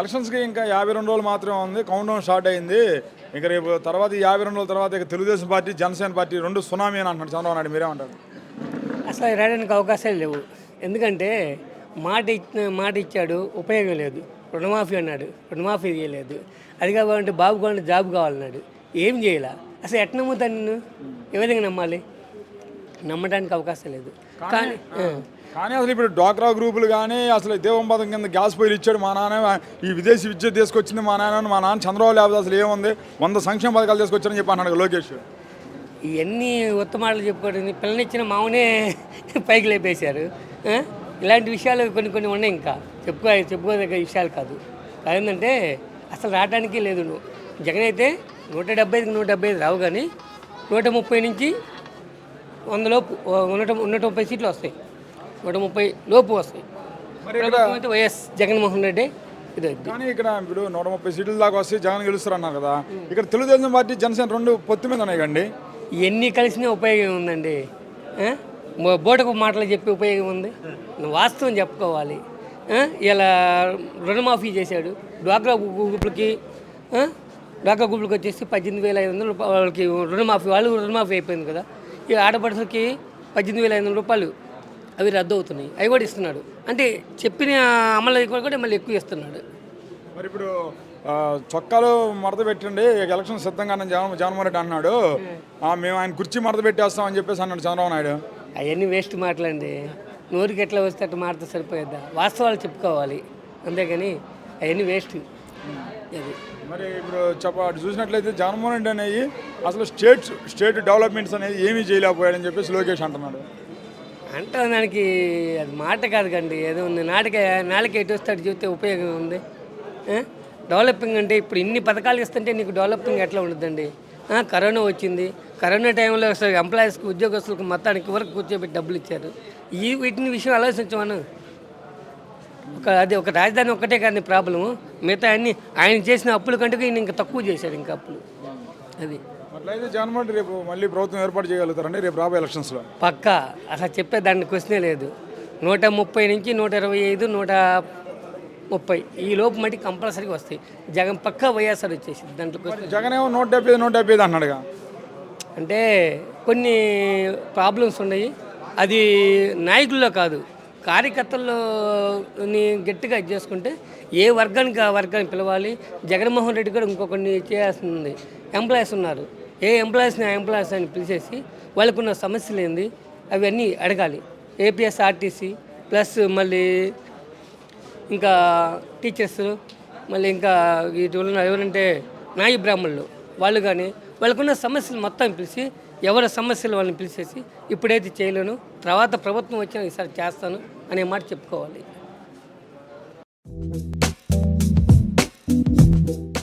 ఎలక్షన్స్కి ఇంకా యాభై రెండు రోజులు మాత్రమే ఉంది. కౌంటౌన్ స్టార్ట్ అయింది. ఇక రేపు తర్వాత యాభై రెండు రోజుల తర్వాత ఇక తెలుగుదేశం పార్టీ జనసేన పార్టీ రెండు సునామీ అని అంటున్నాడు చంద్రబాబు నాయుడు మీరేమంటారు? అసలు రాయడానికి అవకాశాలు లేవు. ఎందుకంటే మాట ఇచ్చిన మాట ఇచ్చాడు ఉపయోగం లేదు. రుణమాఫీ అన్నాడు రుణమాఫీ చేయలేదు. అది కావాలంటే బాబు కావాలంటే జాబ్ కావాలన్నాడు. ఏం చేయాల? అసలు ఎట్లా నమ్ముతాను నిన్ను? ఏ విధంగా నమ్మాలి? నమ్మడానికి అవకాశం లేదు. కానీ. కానీ అసలు ఇప్పుడు డ్వాక్రా గ్రూపులు కానీ అసలు దేవంపదం కింద గ్యాస్ పొయ్యిలు ఇచ్చాడు మా నాన్న ఈ విదేశీ విద్య తీసుకొచ్చింది మా నాన్న మా నాన్న చంద్రబాబు లేకపోతే అసలు ఏముంది? వంద సంక్షేమ పథకాలు తీసుకొచ్చారని చెప్పి అన్నాడు లోకేష్. ఇవన్నీ ఉత్తమాటలు చెప్పుకోవడం పిల్లనిచ్చిన మామనే పైకి లేపేశారు? ఇలాంటి విషయాలు కొన్ని కొన్ని ఉన్నాయి ఇంకా. చెప్పుకో చెప్పుకోదగ్గ విషయాలు కాదు. ఏంటంటే అసలు రావడానికి లేదు నువ్వు. జగన్ అయితే నూట డెబ్బైకి నూట డెబ్బై ఐదు రావు కానీ నూట ముప్పై నుంచి వంద లోపు నూట నూట ముప్పై సీట్లు వస్తాయి. నూట ముప్పై లోపు వస్తాయి. ప్రభుత్వం అయితే వైఎస్ జగన్మోహన్ రెడ్డి ఇది కానీ ఇక్కడ ఇప్పుడు నూట ముప్పై సీట్ల దాకా వస్తే జగన్ గెలుస్తారు అన్నారు కదా. ఇక్కడ తెలుగుదేశం పార్టీ జనసేన రెండు పొత్తు మీద ఉన్నాయి కండి ఎన్ని కలిసినా ఉపయోగం ఉందండి. బోటకు మాటలు చెప్పి ఉపయోగం ఉంది. వాస్తవం చెప్పుకోవాలి? ఇలా రుణమాఫీ చేశాడు. డ్వాక్రా గ్రూపులకి? డ్వాక్రా గ్రూపులకి వచ్చేసి పద్దెనిమిది వేల ఐదు వందలు వాళ్ళకి రుణమాఫీ వాళ్ళు రుణమాఫీ అయిపోయింది కదా. ఈ ఆడపడుచులకి పద్దెనిమిది వేల ఐదు వందల రూపాయలు అవి రద్దు అవుతున్నాయి. అవి కూడా ఇస్తున్నాడు. అంటే చెప్పిన అమలు కూడా మళ్ళీ ఎక్కువ ఇస్తున్నాడు. మరి ఇప్పుడు చొక్కాలు మడత పెట్టండి ఎలక్షన్ సిద్ధంగా జగన్ జగన్మోహన్ రెడ్డి అన్నాడు. మేము ఆయన కుర్చీ మడత పెట్టేస్తామని చెప్పేసి అన్నాడు చంద్రబాబు నాయుడు. అవన్నీ వేస్ట్ మాటలండి. నోరుకి ఎట్లా వస్తే అట్లా మాడితే సరిపోయిద్దా వాస్తవాలు చెప్పుకోవాలి. అంతేగాని అవన్నీ వేస్ట్. మరి ఇప్పుడు చెప్ప అటు చూసినట్లయితే జగన్మోహన్ రెడ్డి అనేవి అసలు స్టేట్ స్టేట్ డెవలప్మెంట్స్ అనేది ఏమీ చేయలేకపోయాడని చెప్పేసి లోకేష్ అంటున్నాడు. అంటే దానికి అది మాట కాదు కండి ఏదో ఉంది. నాటిక నాలుక ఎటు వస్తే అటు చెబితే ఉపయోగం ఉంది? డెవలపింగ్ అంటే ఇప్పుడు ఇన్ని పథకాలు ఇస్తుంటే నీకు డెవలపింగ్ ఎట్లా ఉంటుందండి కరోనా వచ్చింది. కరోనా టైంలో ఎంప్లాయీస్కి ఉద్యోగస్తులకు మొత్తానికి వరకు కూర్చోబెట్టి డబ్బులు ఇచ్చారు. ఈ వీటిని విషయం ఆలోచించమను. ఒక అది ఒక రాజధాని ఒక్కటే కాదు ప్రాబ్లము. మిగతా అన్ని ఆయన చేసిన అప్పుల కంటే ఈయన ఇంకా తక్కువ చేశారు ఇంకా అప్పులు. అది. అట్లయితే జగన్మోహన్ రేపు మళ్ళీ ప్రభుత్వం ఏర్పాటు చేయగలుగుతారండి రేపు రాబోయే ఎలక్షన్స్లో? పక్కా. అసలు చెప్పే దాన్ని క్వశ్చనే లేదు. నూట ముప్పై నుంచి నూట ఇరవై ఐదు నూట ముప్పై. ఈ లోపు మట్టి కంపల్సరీగా వస్తాయి. జగన్ పక్కా వైఎస్ఆర్ వచ్చేసి దాంట్లో. జగన్ ఏమో నూట డెబ్బై నూట డెబ్బై ఐదు అన్నాడుగా. అంటే కొన్ని ప్రాబ్లమ్స్ ఉన్నాయి. అది నాయకుల్లో కాదు. కార్యకర్తల్లోని గట్టిగా ఇది చేసుకుంటే ఏ వర్గానికి ఆ వర్గాన్ని పిలవాలి? జగన్మోహన్ రెడ్డి కూడా ఇంకొకరిని చేయాల్సింది. ఎంప్లాయీస్ ఉన్నారు. ఏ ఎంప్లాయీస్ని ఆ ఎంప్లాయీస్ అని పిలిచేసి వాళ్ళకున్న సమస్యలు ఏంది? అవన్నీ అడగాలి. ఏపీఎస్ఆర్టీసీ ప్లస్ మళ్ళీ ఇంకా టీచర్స్ మళ్ళీ ఇంకా వీటి వలన ఎవరంటే నాయి బ్రాహ్మణులు. వాళ్ళు కానీ వాళ్ళకున్న సమస్యలు మొత్తం పిలిచి ఎవరి సమస్యలు వాళ్ళని పిలిచేసి ఇప్పుడైతే చేయలేను తర్వాత ప్రభుత్వం వచ్చినా ఈసారి చేస్తాను అనే మాట చెప్పుకోవాలి.